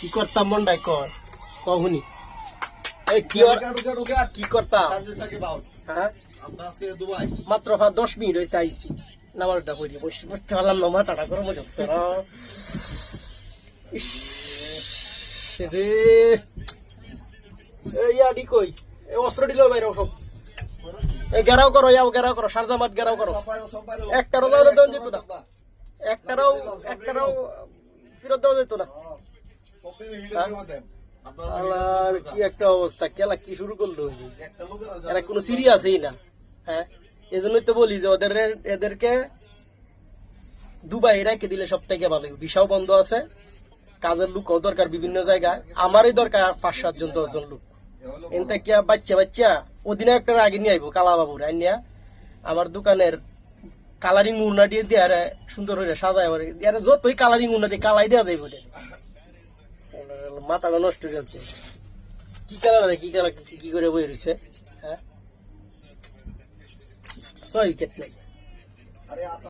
কি করতাম মন্ডাই কর। কহুনি। এই কি কি করতাম? হ্যাঁ? মাত্র দশ মিনিট হয়েছে আইসি নামাজটা করি বসে পড়তে পারলাম না মাথাটা গরম। ইস, রে। এই আডি কই? এই অস্ত্র দিল বাইরে সব এই গেরাও করো যাও গেরাও করো সারজামাত গেরাও করো। একটারও যাওয়া দেওয়া যেত না। একটারাও একটারাও ফেরত দেওয়া যেত না। আল্লাহর কি একটা অবস্থা খেলা কি শুরু করল? এরা কোনো সিরিয়াসই না হ্যাঁ? এজন্যই তো বলি যে ওদের এদেরকে দুবাই রেখে দিলে সব থেকে ভালো। ভিসাও বন্ধ আছে কাজের লোকও দরকার বিভিন্ন জায়গায়। আমারই দরকার পাঁচ সাতজন দশজন লোক। এনতে কি বাচ্চা বাচ্চা? ওদিনে একটা আগে নিয়ে আইবো কালা বাবুর আইনিয়া আমার দোকানের কালারিং উন্না দিয়ে দিয়ে সুন্দর হয়ে সাজায় যতই কালারিং উন্না দিয়ে কালাই দেওয়া দেয় বলে মাথাটা নষ্ট হয়ে যাচ্ছে কি কালার কি কালার, কি- কি করে বই রয়েছে হ্যাঁ? ছয় উইকেট নাই